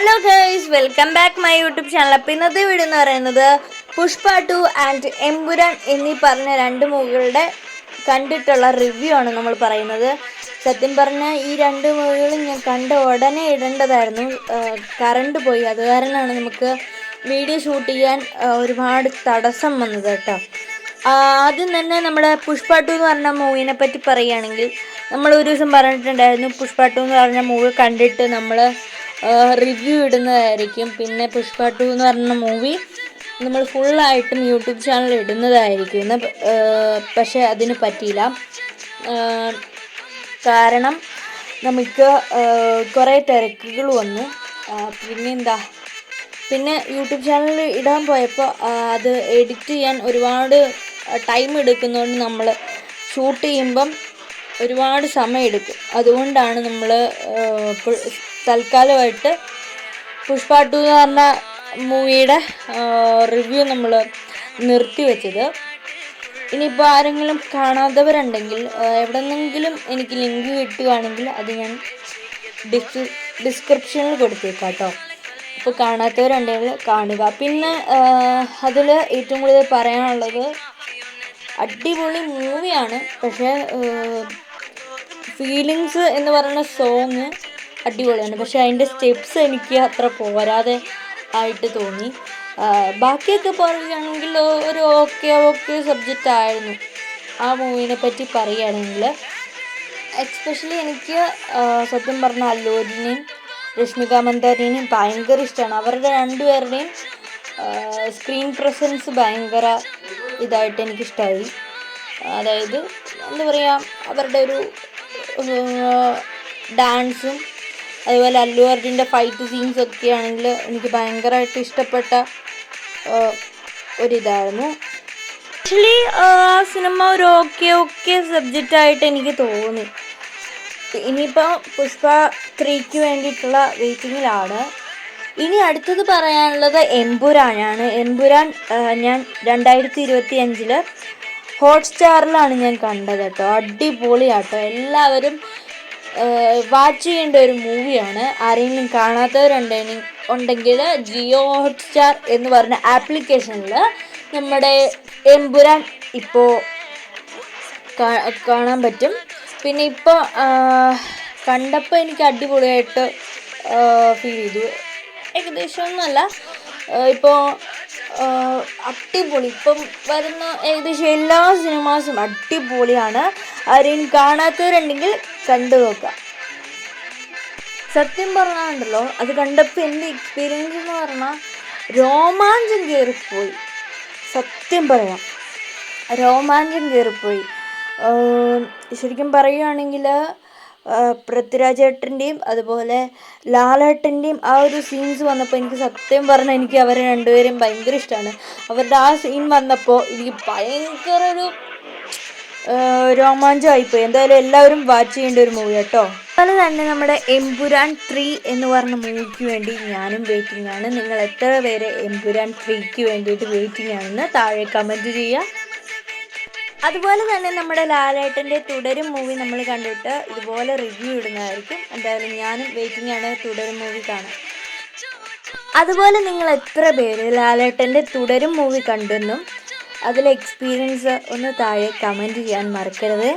Hello guys welcome back my YouTube channel അപ്പോൾ ഇന്നത്തെ video എന്ന് പറയുന്നത് പുഷ്പ ടു ആൻഡ് എമ്പുരാൻ എന്നീ പറഞ്ഞ രണ്ട് മൂവികളുടെ കണ്ടിട്ടുള്ള റിവ്യൂ ആണ് നമ്മൾ പറയുന്നത്. സത്യം പറഞ്ഞാൽ ഈ രണ്ട് മൂവികളും ഞാൻ കണ്ട ഉടനെ ഇടേണ്ടതായിരുന്നു. കറണ്ട് പോയി. അത് കാരണമാണ് നമുക്ക് വീഡിയോ ഷൂട്ട് ചെയ്യാൻ ഒരുപാട് തടസ്സം വന്നത് കേട്ടോ. ആദ്യം തന്നെ നമ്മുടെ പുഷ്പ ടു എന്ന് പറഞ്ഞ മൂവിനെ പറ്റി പറയുകയാണെങ്കിൽ നമ്മൾ ഒരു ദിവസം പറഞ്ഞിട്ടുണ്ടായിരുന്നു പുഷ്പ ടു എന്ന് പറഞ്ഞ മൂവി കണ്ടിട്ട് നമ്മൾ റിവ്യൂ ഇടുന്നതായിരിക്കും. പിന്നെ പുഷ്പ ടു എന്ന് പറഞ്ഞ മൂവി നമ്മൾ ഫുള്ളായിട്ടും യൂട്യൂബ് ചാനൽ ഇടുന്നതായിരിക്കും. എന്ന് പക്ഷെ അതിന് പറ്റിയില്ല. കാരണം നമുക്ക് കുറേ തിരക്കുകൾ വന്നു. പിന്നെ എന്താ പിന്നെ യൂട്യൂബ് ചാനലിൽ ഇടാൻ പോയപ്പോൾ അത് എഡിറ്റ് ചെയ്യാൻ ഒരുപാട് ടൈം എടുക്കുന്നതുകൊണ്ട് നമ്മൾ ഷൂട്ട് ചെയ്യുമ്പം ഒരുപാട് സമയം എടുക്കും. അതുകൊണ്ടാണ് നമ്മൾ തൽക്കാലമായിട്ട് പുഷ്പ ടു എന്ന് പറഞ്ഞ മൂവിയുടെ റിവ്യൂ നമ്മൾ നിർത്തിവെച്ചത് ഇനിയിപ്പോൾ ആരെങ്കിലും കാണാത്തവരുണ്ടെങ്കിൽ എവിടെന്നെങ്കിലും എനിക്ക് ലിങ്ക് കിട്ടുകയാണെങ്കിൽ അത് ഞാൻ ഡിസ് ഡിസ്ക്രിപ്ഷനിൽ കൊടുത്തേക്കാം കേട്ടോ ഇപ്പോൾ കാണാത്തവരുണ്ടെങ്കിൽ കാണുക. പിന്നെ അതിൽ ഏറ്റവും കൂടുതൽ പറയാനുള്ളത് അടിപൊളി മൂവിയാണ്. പക്ഷേ ഫീലിങ്സ് എന്ന് പറയുന്ന സോങ് അടിപൊളിയാണ്. പക്ഷേ അതിന്റെ സ്റ്റെപ്സ് എനിക്ക് അത്ര പോരാതെ ആയിട്ട് തോന്നി. ബാക്കിയൊക്കെ പറയുകയാണെങ്കിൽ ഒരു ഓക്കെ ഓക്കെ സബ്ജക്റ്റ് ആയിരുന്നു. ആ മൂവിനെ പറ്റി പറയുകയാണെങ്കിൽ എക്സ്പെഷ്യലി എനിക്ക് സത്യം പറഞ്ഞ അല്ലൂരിനെയും രശ്മിക മന്ദാരിനെയും ഭയങ്കര ഇഷ്ടമാണ്. അവരുടെ രണ്ടുപേരുടെയും സ്ക്രീൻ പ്രസൻസ് ഭയങ്കര ഇതായിട്ട് എനിക്കിഷ്ടമായി അതായത് എന്താ പറയുക അവരുടെ ഒരു ഡാൻസും അതുപോലെ അല്ലു അർജുന്റെ ഫൈറ്റ് സീൻസ് ഒക്കെ ആണെങ്കിൽ എനിക്ക് ഭയങ്കരമായിട്ട് ഇഷ്ടപ്പെട്ട ഒരിതായിരുന്നു. ആക്ച്വലി ആ സിനിമ ഒരു ഓക്കെ ഓക്കെ സബ്ജക്റ്റ് ആയിട്ട് എനിക്ക് തോന്നി. ഇനിയിപ്പോൾ പുഷ്പ ത്രീക്ക് വേണ്ടിയിട്ടുള്ള വെയിറ്റിങ്ങിലാണ് ഇനി അടുത്തത് പറയാനുള്ളത് എമ്പുരാനാണ്. എമ്പുരാൻ ഞാൻ രണ്ടായിരത്തി ഇരുപത്തി അഞ്ചിൽ ഹോട്ട്സ്റ്റാറിലാണ് ഞാൻ കണ്ടത് കേട്ടോ. അടിപൊളിയാട്ടോ. എല്ലാവരും വാച്ച് ചെയ്യേണ്ട ഒരു മൂവിയാണ് ആരെങ്കിലും കാണാത്തവരുണ്ടെങ്കിൽ ഉണ്ടെങ്കിൽ ജിയോ ഹോട്ട്സ്റ്റാർ എന്ന് പറഞ്ഞ ആപ്ലിക്കേഷനിൽ നമ്മുടെ എമ്പുരാൻ ഇപ്പോൾ കാണാൻ പറ്റും. പിന്നെ ഇപ്പോൾ കണ്ടപ്പോൾ എനിക്ക് അടിപൊളിയായിട്ട് ഫീൽ ചെയ്തു. ഏകദേശം ഒന്നുമല്ല ഇപ്പോൾ അടിപൊളി. ഇപ്പം വരുന്ന ഏകദേശം എല്ലാ സിനിമാസും അടിപൊളിയാണ്. ആരെയും കാണാത്തവരുണ്ടെങ്കിൽ കണ്ടു നോക്കാം സത്യം പറഞ്ഞാണ്ടല്ലോ അത് കണ്ടപ്പോൾ എന്റെ എക്സ്പീരിയൻസ് എന്ന് പറഞ്ഞാൽ രോമാഞ്ചം കയറിപ്പോയി സത്യം പറയാം. രോമാഞ്ചം കയറിപ്പോയി ശരിക്കും പറയുകയാണെങ്കിൽ പൃഥ്വിരാജേട്ടന്റെയും അതുപോലെ ലാലേട്ടന്റെയും ആ ഒരു സീൻസ് വന്നപ്പോൾ എനിക്ക് സത്യം പറഞ്ഞാൽ എനിക്ക് അവരെ രണ്ടുപേരെയും ഭയങ്കര ഇഷ്ടമാണ് അവരുടെ ആ സീൻ വന്നപ്പോൾ എനിക്ക് ഭയങ്കര ഒരു രോമാഞ്ചമായിപ്പോയി. എന്തായാലും എല്ലാവരും വാച്ച് ചെയ്യേണ്ട ഒരു മൂവി കേട്ടോ അതുപോലെ തന്നെ നമ്മുടെ എംപുരാൻ ത്രീ എന്ന് പറഞ്ഞ മൂവിക്ക് വേണ്ടി ഞാനും വെയിറ്റിംഗ് ആണ്. നിങ്ങൾ എത്ര പേര് എംപുരാൻ ത്രീക്ക് വേണ്ടിയിട്ട് വെയിറ്റിംഗ് ആണെന്ന് താഴെ കമന്റ് ചെയ്യുക അതുപോലെ തന്നെ നമ്മുടെ ലാലേട്ടന്റെ തുടരും മൂവി നമ്മൾ കണ്ടിട്ട് ഇതുപോലെ റിവ്യൂ ഇടുന്നതായിരിക്കും. എന്തായാലും ഞാനും വെയിറ്റിംഗ് ആണ് തുടരും മൂവി കാണാൻ. അതുപോലെ നിങ്ങൾ എത്ര പേര് ലാലേട്ടന്റെ തുടരും മൂവി കണ്ടെന്നും അതിലെ എക്സ്പീരിയൻസ് ഒന്ന് താഴെ കമന്റ് ചെയ്യാൻ മറക്കരുത്.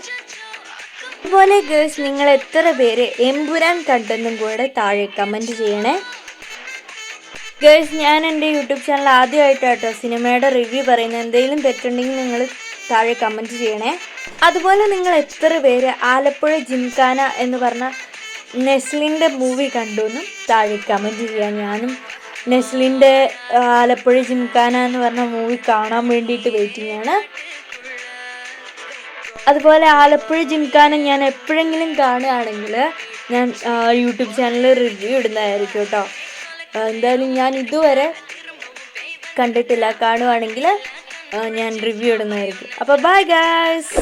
അതുപോലെ ഗേൾസ് നിങ്ങൾ എത്ര പേര് എമ്പുരാൻ കണ്ടെന്നും കൂടെ താഴെ കമന്റ് ചെയ്യണേ. ഗേൾസ് ഞാൻ എന്റെ യൂട്യൂബ് ചാനൽ ആദ്യമായിട്ടാട്ടോ സിനിമയുടെ റിവ്യൂ പറയുന്നത്. എന്തെങ്കിലും തെറ്റുണ്ടെങ്കിൽ നിങ്ങൾ താഴെ കമന്റ് ചെയ്യണേ. അതുപോലെ നിങ്ങൾ എത്ര പേര് ആലപ്പുഴ ജിംഖാന എന്ന് പറഞ്ഞ നെസ്ലിന്റെ മൂവി കണ്ടു എന്നും താഴെ കമന്റ് ചെയ്യാൻ ഞാനും നെസ്ലിന്റെ ആലപ്പുഴ ജിംഖാന എന്ന് പറഞ്ഞ മൂവി കാണാൻ വേണ്ടിയിട്ട് വെയിറ്റിംഗ് ആണ്. അതുപോലെ ആലപ്പുഴ ജിംഖാന ഞാൻ എപ്പോഴെങ്കിലും കാണുകയാണെങ്കിൽ ഞാൻ യൂട്യൂബ് ചാനലിൽ റിവ്യൂ ഇടുന്നതായിരിക്കും കേട്ടോ. എന്തായാലും ഞാൻ ഇതുവരെ കണ്ടിട്ടില്ല. കാണുവാണെങ്കിൽ ഞാൻ റിവ്യൂ ഇടുന്നതായിരിക്കും. അപ്പോൾ ബൈ ഗായ്സ്